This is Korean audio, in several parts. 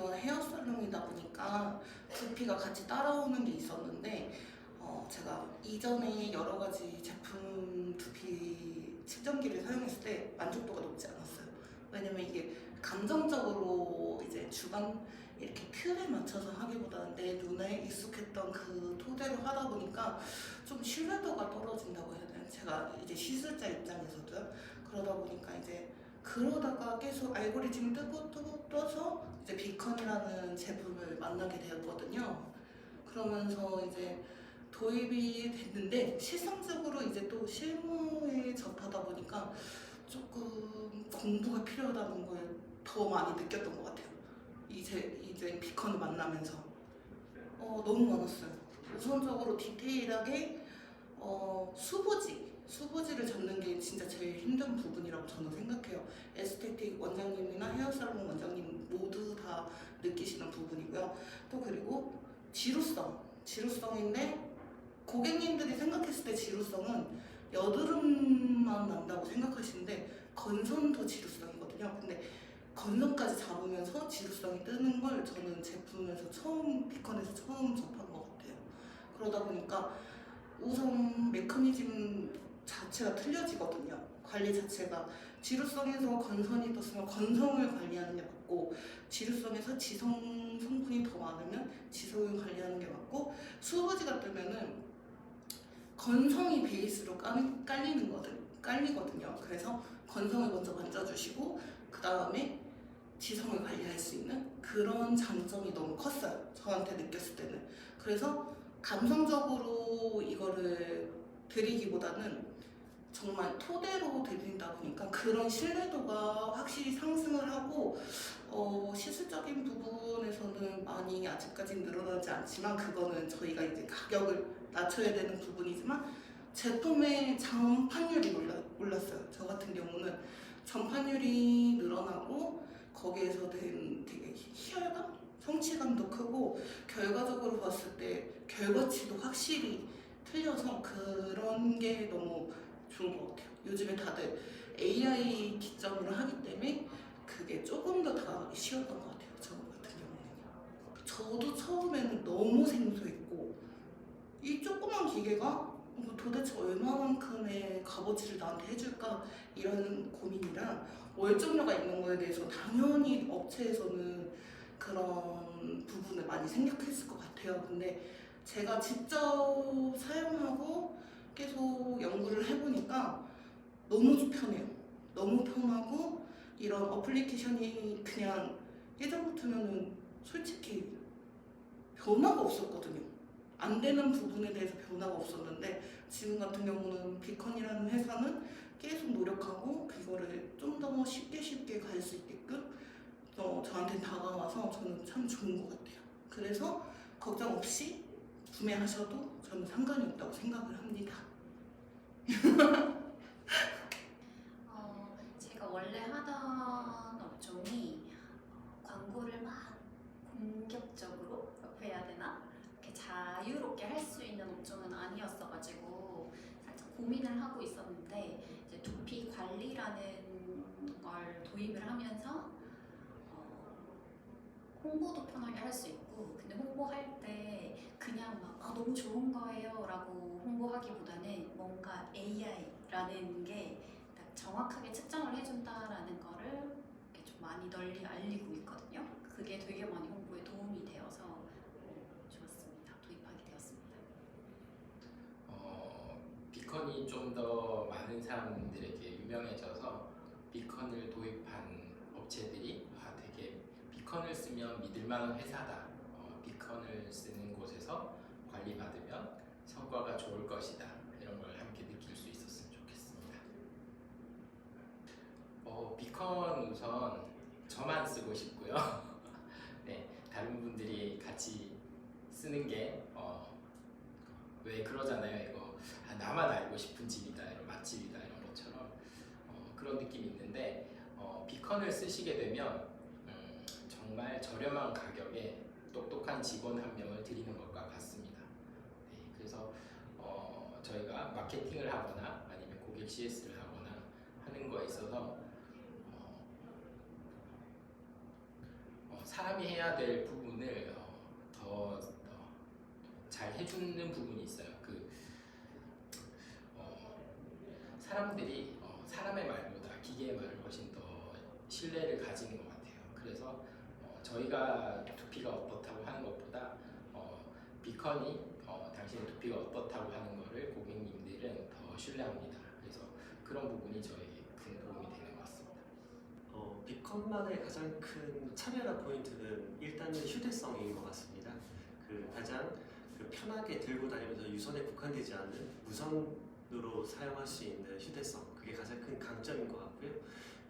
이건 헤어 살롱이다 보니까 두피가 같이 따라오는 게 있었는데 어, 제가 이전에 여러 가지 제품 두피 측정기를 사용했을 때 만족도가 높지 않았어요. 왜냐면 이게 감정적으로 이제 주관 이렇게 틀에 맞춰서 하기보다는 내 눈에 익숙했던 그 토대로 하다 보니까 좀 신뢰도가 떨어진다고 해야 되나? 제가 이제 시술자 입장에서도요. 그러다 보니까 이제 그러다가 계속 알고리즘이 뜨고 뜨고 떠서 이제 비컨이라는 제품을 만나게 되었거든요. 그러면서 이제 도입이 됐는데 실성적으로 이제 또 실무에 접하다 보니까 조금 공부가 필요하다는 걸 더 많이 느꼈던 것 같아요. 이제 이제 비컨을 만나면서 어, 너무 많았어요. 우선적으로 디테일하게 어, 수부지 수부지를 잡는 게 진짜 제일 힘든 부분이라고 저는 생각해요. 에스테틱 원장님이나 헤어살롱 원장님 모두 다 느끼시는 부분이고요. 또 그리고 지루성, 지루성인데 고객님들이 생각했을 때 지루성은 여드름만 난다고 생각하시는데 건선도 지루성이거든요. 근데 건선까지 잡으면서 지루성이 뜨는 걸 저는 제품에서 처음 비컨에서 처음 접한 것 같아요. 그러다 보니까 우선 메커니즘 자체가 틀려지거든요. 관리 자체가 지루성에서 건선이 떴으면 건성을 관리하는 게 맞고 지루성에서 지성 성분이 더 많으면 지성을 관리하는 게 맞고 수부지가 뜨면은 건성이 베이스로 깔- 깔리는 거든 깔리거든요. 그래서 건성을 먼저 만져주시고 그 다음에 지성을 관리할 수 있는 그런 장점이 너무 컸어요. 저한테 느꼈을 때는. 그래서 감성적으로 이거를 드리기보다는 정말 토대로 드린다 보니까 그런 신뢰도가 확실히 상승을 하고 어, 시술적인 부분에서는 많이 아직까지 늘어나지 않지만 그거는 저희가 이제 가격을 낮춰야 되는 부분이지만 제품의 전판율이 올라, 올랐어요. 저 같은 경우는 전판율이 늘어나고 거기에서 된 되게 희열감? 성취감도 크고 결과적으로 봤을 때 결과치도 확실히 틀려서 그런 게 너무 좋은 것 같아요. 요즘에 다들 AI 기점으로 하기 때문에 그게 조금 더다 쉬웠던 것 같아요. 저 같은 경우는. 저도 처음에는 너무 생소했고 이 조그만 기계가 뭐 도대체 얼마만큼의 값어치를 나한테 해줄까 이런 고민이랑 월정료가 있는 거에 대해서 당연히 업체에서는 그런 부분을 많이 생각했을 것 같아요. 근데 제가 직접 사용하고 계속 연구를 해보니까 너무 편해요. 너무 편하고 이런 어플리케이션이 그냥 예전 같으면은 솔직히 변화가 없었거든요. 안 되는 부분에 대해서 변화가 없었는데 지금 같은 경우는 비컨이라는 회사는 계속 노력하고 그거를 좀 더 쉽게 쉽게 갈 수 있게끔 어, 저한테 다가와서 저는 참 좋은 것 같아요. 그래서 걱정 없이 구매하셔도 저는 상관이 없다고 생각을 합니다. 어, 제가 원래 하던 업종이 어, 광고를 막 공격적으로 해야 되나? 이렇게 자유롭게 할 수 있는 업종은 아니었어가지고 살짝 고민을 하고 있었는데 이제 두피 관리라는 걸 도입을 하면서 어, 홍보도 편하게 할 수 있고 근데 홍보할 때 그냥 막 아, 너무 좋은 거예요 라고 홍보하기보다는 뭔가 AI라는 게딱 정확하게 측정을 해준다라는 거를 좀 많이 널리 알리고 있거든요. 그게 되게 많이 홍보에 도움이 되어서 어, 좋았습니다. 도입하게 되었습니다. 어, 비컨이 좀 더 많은 사람들에게 유명해져서 비컨을 도입한 업체들이 아, 되게 비컨을 쓰면 믿을만한 회사다. 어, 비컨을 쓰는 곳에서 관리받으면 성과가 좋을 것이다. 이런 걸 함께 느낄 수 있었으면 좋겠습니다. 어, 비컨 우선 저만 쓰고 싶고요. 네, 다른 분들이 같이 쓰는 게 어, 왜 그러잖아요. 이거 아, 나만 알고 싶은 집이다, 이런 맛집이다 이런 것처럼 어, 그런 느낌이 있는데 어, 비컨을 쓰시게 되면 음, 정말 저렴한 가격에 똑똑한 직원 한 명을 드리는 것과 같습니다. 네, 그래서 어, 저희가 마케팅을 하거나 아니면 고객 CS를 하거나 하는 거에 있어서 어, 어, 어, 사람이 해야 될 부분을 어, 더잘 해주는 부분이 있어요. 그 어, 사람들이 어, 사람의 말보다 기계의 말을 훨씬 더 신뢰를 가지는 것 같아요. 그래서 어, 저희가 두피가 어떻다고 하는 것보다 어, 비컨이 어, 당신의 두피가 어떻다고 하는 거를 고객님들은 더 신뢰합니다. 그래서 그런 부분이 저에게 큰 도움이 되는 것 같습니다. 어, 비컨만의 가장 큰 차별화 포인트는 일단은 휴대성인 것 같습니다. 그 가장 그 편하게 들고 다니면서 유선에 국한되지 않는 무선으로 사용할 수 있는 휴대성 그게 가장 큰 강점인 것 같고요.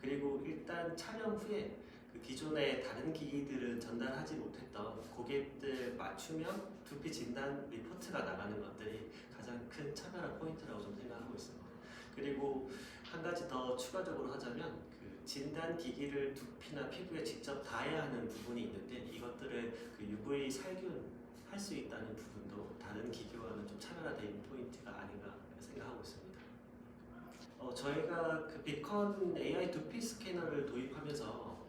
그리고 일단 촬영 후에 그 기존의 다른 기기들은 전달하지 못했던 고객들 맞추면 두피 진단 리포트가 나가는 것들이 가장 큰 차별화 포인트라고 좀 생각하고 있습니다. 그리고 한 가지 더 추가적으로 하자면 그 진단 기기를 두피나 피부에 직접 닿아야 하는 부분이 있는데 이것들을 그 UV 살균 할 수 있다는 부분도 다른 기기와는 좀 차별화된 포인트가 아닌가 생각하고 있습니다. 어, 저희가 그 비컨 AI 두피 스캐너를 도입하면서 그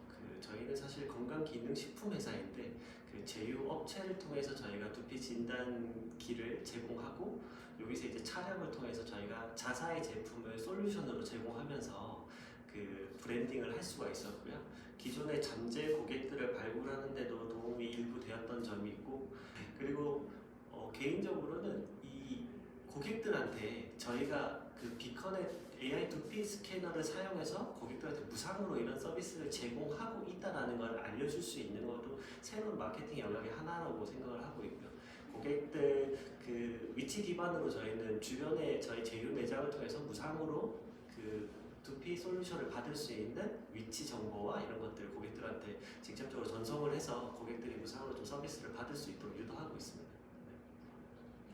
저희는 사실 건강기능식품 회사인데 그 제휴 업체를 통해서 저희가 두피 진단기를 제공하고 여기서 이제 차량을 통해서 저희가 자사의 제품을 솔루션으로 제공하면서 그 브랜딩을 할 수가 있었고요. 기존의 잠재 고객들을 발굴하는 데도 도움이 일부 되었던 점이 있고 그리고 어, 개인적으로는 이 고객들한테 저희가 그 비컨의 AI 두피 스캐너를 사용해서 고객들한테 무상으로 이런 서비스를 제공하고 있다라는 걸 알려줄 수 있는 것도 새로운 마케팅 영역의 하나라고 생각을 하고 있고요. 고객들 그 위치 기반으로 저희는 주변에 저희 제휴 매장을 통해서 무상으로 그 두피 솔루션을 받을 수 있는 위치 정보와 이런 것들 고객들한테 직접적으로 전송을 해서 고객들이 무상으로 좀 서비스를 받을 수 있도록 유도하고 있습니다.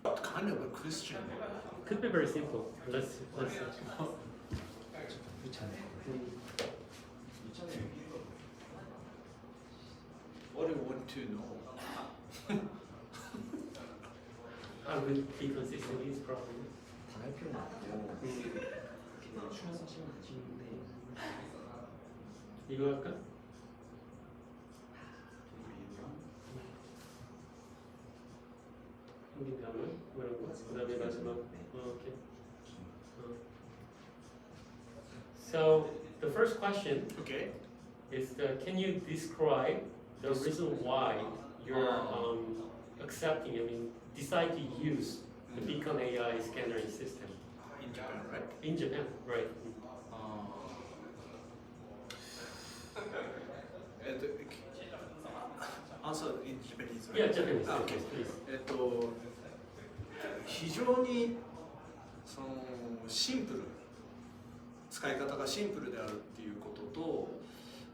What kind of a question? Could be very simple. Let's let's. What do you want to know? I would be consistent is probably. 당할 필요는 없고 그냥 출연하시면 되시는데 이거 할까? 한빈 다음은 뭐 이런 거. 그다음에 마지막. 어, 오케이. 어. So the first question Okay. is the, can you describe the reason why you're um, accepting, I mean, decide to use the Beacon AI scanning system In Japan, right? in Japan, right? Yeah, Japanese, Ah, okay. please. えっと、非常にそのシンプル、使い方がシンプルであるっていうことと、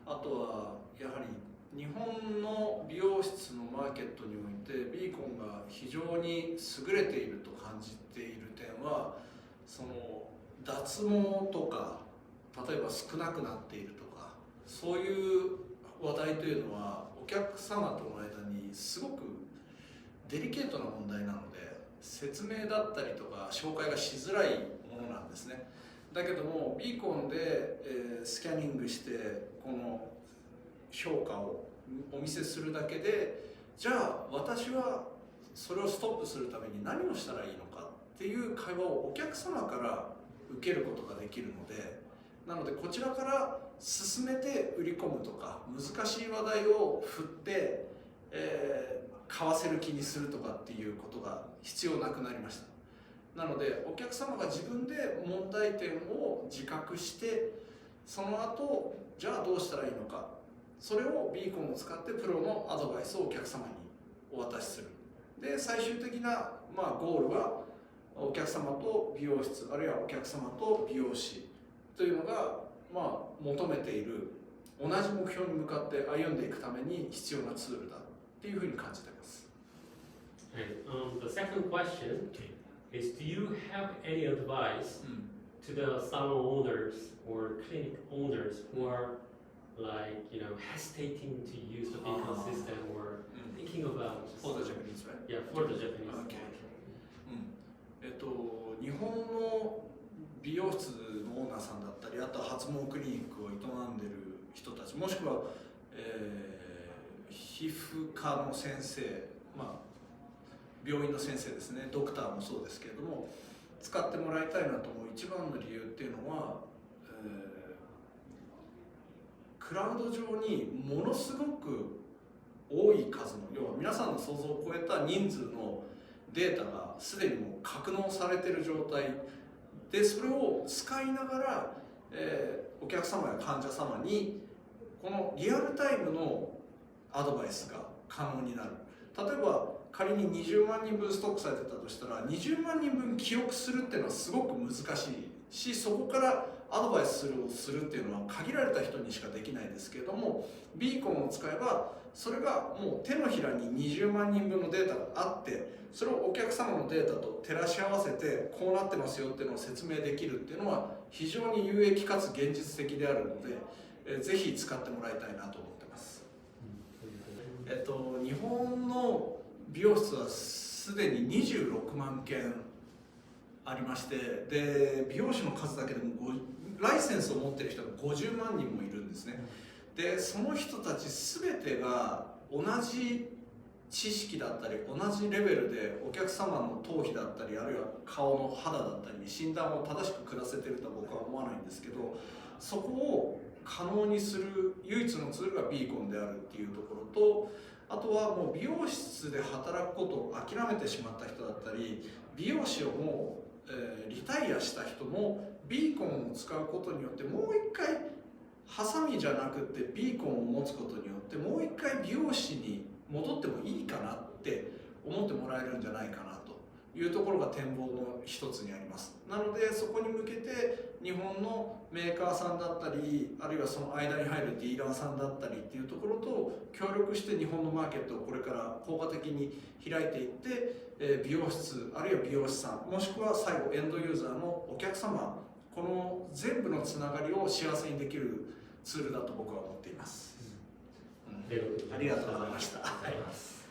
あとはやはり日本の美容室のマーケットにおいてビーコンが非常に優れていると感じている点はその脱毛とか例えば少なくなっているとかそういう話題というのはお客様との間にすごくデリケートな問題なので説明だったりとか紹介がしづらいものなんですね。だけどもビーコンで、えースキャニングしてこの評価をお見せするだけでじゃあ私はそれをストップするために何をしたらいいのかっていう会話をお客様から受けることができるのでなのでこちらから進めて売り込むとか難しい話題を振って、えー買わせる気にするとかっていうことが必要なくなりました。なのでお客様が自分で問題点を自覚してその後じゃあどうしたらいいのかそれをビーコンを使ってプロのアドバイスをお客様にお渡しする。で最終的な、まあ、ゴールはお客様と美容室あるいはお客様と美容師というのが、まあ、求めている同じ目標に向かって歩んでいくために必要なツールだっていうふうに感じています。Okay. Um, the second question is, do you have any advice to the salon owners or clinic owners who are like, you know, hesitating to use the Beacon Ah. system or thinking about just, For the Japanese, right? yeah, for the Japanese Okay. えっと、日本の美容室のオーナーさんだったりあとは発毛クリニックを営んでる人たちもしくは、えー皮膚科の先生、まあ、病院の先生ですね。ドクターもそうですけれども使ってもらいたいなと思う一番の理由っていうのは、えークラウド上にものすごく多い数の要は皆さんの想像を超えた人数のデータがすでにもう格納されてる状態でそれを使いながら、えーお客様や患者様にこのリアルタイムのアドバイスが可能になる。例えば仮に20万人分ストックされてたとしたら20万人分記憶するっていうのはすごく難しいしそこからアドバイスするをするっていうのは限られた人にしかできないですけれどもビーコンを使えばそれがもう手のひらに20万人分のデータがあってそれをお客様のデータと照らし合わせてこうなってますよっていうのを説明できるっていうのは非常に有益かつ現実的であるので、えーぜひ使ってもらいたいなと思ってます。えっと、日本の美容室はすでに26万件ありましてで美容師の数だけでも5ライセンスを持ってる人が50万人もいるんですねでその人たち全てが同じ知識だったり同じレベルでお客様の頭皮だったりあるいは顔の肌だったり診断を正しく下せてるとは僕は思わないんですけどそこを可能にする唯一のツールがビーコンであるっていうところとあとはもう美容室で働くことを諦めてしまった人だったり美容師をもう、えーリタイアした人もビーコンを使うことによってもう一回ハサミじゃなくてビーコンを持つことによってもう一回美容師に戻ってもいいかなって思ってもらえるんじゃないかなというところが展望の一つにあります。なのでそこに向けて日本のメーカーさんだったりあるいはその間に入るディーラーさんだったりっていうところと協力して日本のマーケットをこれから効果的に開いていって、え美容室あるいは美容師さんもしくは最後エンドユーザーのお客様この全部のつながりを幸せにできるツールだと僕は思っています、うん。ありがとうございました。はい